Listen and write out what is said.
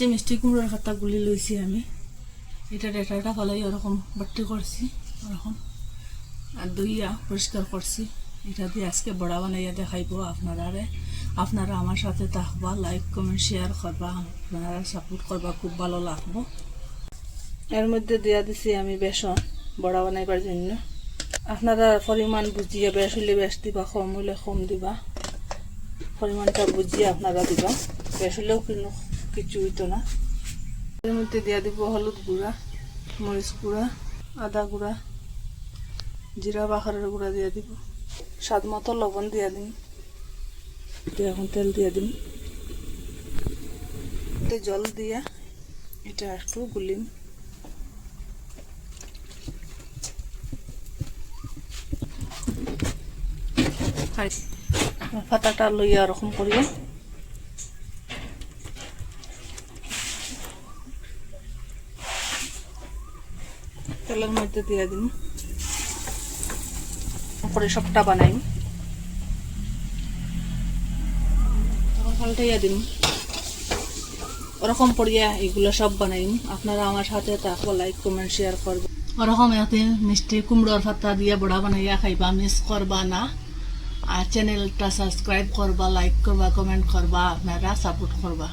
যে মিষ্টি কুমড়োর পাতা গুলি লইছি আমি, এটা ডেটাটা ফলাই ওরকম বাট্টি করছি, ওরকম। আর দইয়া পরিষ্কার করছি এটা দিয়ে আজকে বড়া বানাইয়া দেখাইব আপনারা আপনারা আমার সাথে থাকবা লাইক কমেন্ট শেয়ার করবা আপনারা সাপোর্ট করবা খুব ভালো লাগবো। এর মধ্যে দিয়া দিছি আমি বেসন বড়া বানাইবার জন্য। আপনারা পরিমাণ বুঝিয়ে বেশ হইলে বেশ দিবা, কম হইলে কম দিবা। পরিমাণটা বুঝিয়ে আপনারা দিবা। বেশ হইলেও কিন্তু কিছু হইতো না। এর মধ্যে দিয়া দিব হলুদ গুঁড়া, মরিচ গুঁড়া, আদা গুঁড়া, জিরা বাখারের গুঁড়া দিয়া দিব। স্বাদ মতো লবণ দিয়া দিন। এখন তেল দিয়া দিন। জল দিয়া এটা একটু গুলিম পাতাটা লইয়া ওরকম করিয়া তেলের মধ্যে দিয়ে দিন। করে সবটা বানাই। পাল্টাইয়া দিন। ওরকম পড়িয়া এগুলো সব বানাইম আপনারা আমার সাথে থাকব লাইক কমেন্ট শেয়ার করব। ওরকম এতে মিষ্টি কুমড়োর পাতা দিয়ে বড়া বানাইয়া খাইবা মিস করবা না। আর চ্যানেলটা সাবস্ক্রাইব করবা লাইক করবা কমেন্ট করবা, আপনারা সাপোর্ট করবা।